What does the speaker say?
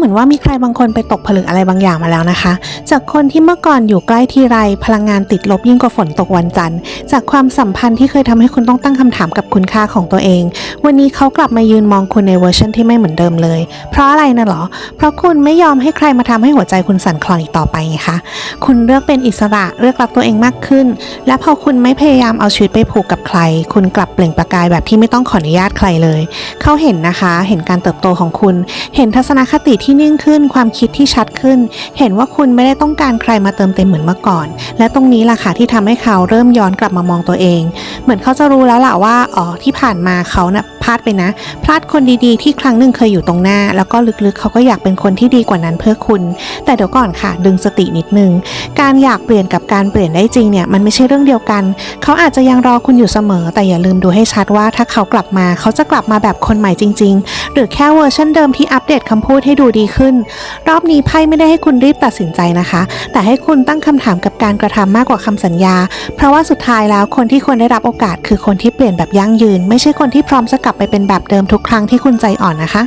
เหมือนว่ามีใครบางคนไปตกผลึกอะไรบางอย่างมาแล้วนะคะ จากคนที่เมื่อก่อนอยู่ใกล้ทีไร พลังงานติดลบยิ่งกว่าฝนตกวันจันทร์ จากความสัมพันธ์ที่เคยทำให้คุณต้องตั้งคำถามกับคุณค่าของตัวเอง วันนี้เขากลับมายืนมองคุณในเวอร์ชันที่ไม่เหมือนเดิมเลย เพราะอะไรนะหรอ เพราะคุณไม่ยอมให้ใครมาทำให้หัวใจคุณสั่นคลอนอีกต่อไปไงคะ คุณเลือกเป็นอิสระเลือกรักตัวเองมากขึ้น และพอคุณไม่พยายามเอาชีวิตไปผูกกับใคร คุณกลับเปล่งประกายแบบที่ไม่ต้องขออนุญาตใครเลย เขาเห็นนะคะ เห็นการเติบโตของคุณ เห็นทัศนคติที่ที่นิ่งขึ้น ความคิดที่ชัดขึ้น เห็นว่าคุณไม่ได้ต้องการใครมาเติมเต็มเหมือนเมื่อก่อน และตรงนี้ล่ะค่ะที่ทำให้เขาเริ่มย้อนกลับมามองตัวเอง เหมือนเขาจะรู้แล้วล่ะว่าอ๋อที่ผ่านมาเขาน่ะพลาดไปนะ พลาดคนดีๆ ที่ครั้งหนึ่งเคยอยู่ตรงหน้า แล้วก็ลึกๆ เขาก็อยากเป็นคนที่ดีกว่านั้นเพื่อคุณ แต่เดี๋ยวก่อนค่ะ ดึงสตินิดนึง การอยากเปลี่ยนกับการเปลี่ยนได้จริงเนี่ยมันไม่ใช่เรื่องเดียวกัน เขาอาจจะยังรอคุณอยู่เสมอ แต่อย่าลืมดูให้ชัดว่าถ้าเขากลับมา เขาจะกลับมาแบบคนใหม่จริง ๆ หรือแค่เวอร์ชันเดิมที่อัปเดตคำพูดให้ดูดีขึ้น รอบนี้ไพ่ไม่ได้ให้คุณรีบตัดสินใจนะคะ แต่ให้คุณตั้งคำถามกับการกระทำมากกว่าคำสัญญา เพราะว่าสุดท้ายแล้วคนที่ควรได้รับโอกาส คือคนที่เปลี่ยนแบบยั่งยืน ไม่ใช่คนที่พร้อมจะกลับไปเป็นแบบเดิมทุกครั้งที่คุณใจอ่อนนะคะ